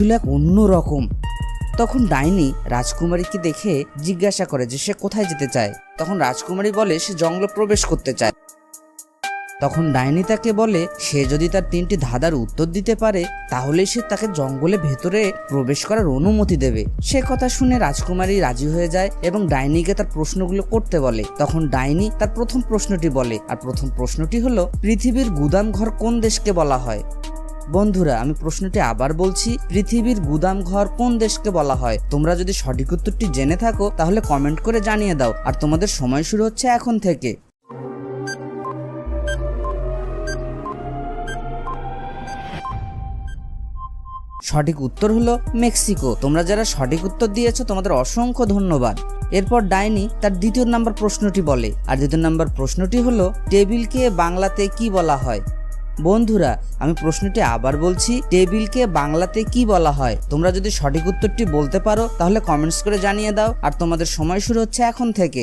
ছিল এক অন্য রকম। তখন ডাইনি রাজকুমারীকে দেখে জিজ্ঞাসা করে যে সে কোথায় যেতে চায়। তখন রাজকুমারী বলে সে জঙ্গলে প্রবেশ করতে চায়। তখন ডাইনি তাকে বলে, সে যদি তার তিনটি ধাঁধার উত্তর দিতে পারে তাহলে সে তাকে জঙ্গলে ভেতরে প্রবেশ করার অনুমতি দেবে। সে কথা শুনে রাজকুমারী রাজি হয়ে যায় এবং ডাইনিকে তার প্রশ্নগুলো করতে বলে। তখন ডাইনি তার প্রথম প্রশ্নটি বলে, আর প্রথম প্রশ্নটি হলো, পৃথিবীর গুদাম ঘর কোন দেশকে বলা হয়? বন্ধুরা, আমি প্রশ্নটি আবার বলছি, পৃথিবীর গুদাম ঘর কোন দেশকে বলা হয়? তোমরা যদি সঠিক উত্তরটি জেনে থাকো, তাহলে কমেন্ট করে জানিয়ে দাও। আর তোমাদের সময় শুরু হচ্ছে এখন থেকে। সঠিক উত্তর হলো মেক্সিকো। তোমরা যারা সঠিক উত্তর দিয়েছ, তোমাদের অসংখ্য ধন্যবাদ। এরপর ডাইনি তার দ্বিতীয় নাম্বার প্রশ্নটি বলে। আর দ্বিতীয় নাম্বার প্রশ্নটি হলো, টেবিলকে বাংলাতে কি বলা হয়? বন্ধুরা, আমি প্রশ্নটি আবার বলছি, টেবিলকে বাংলাতে কি বলা হয়? তোমরা যদি সঠিক উত্তরটি বলতে পারো, তাহলে কমেন্টস করে জানিয়ে দাও। আর তোমাদের সময় শুরু হচ্ছে এখন থেকে।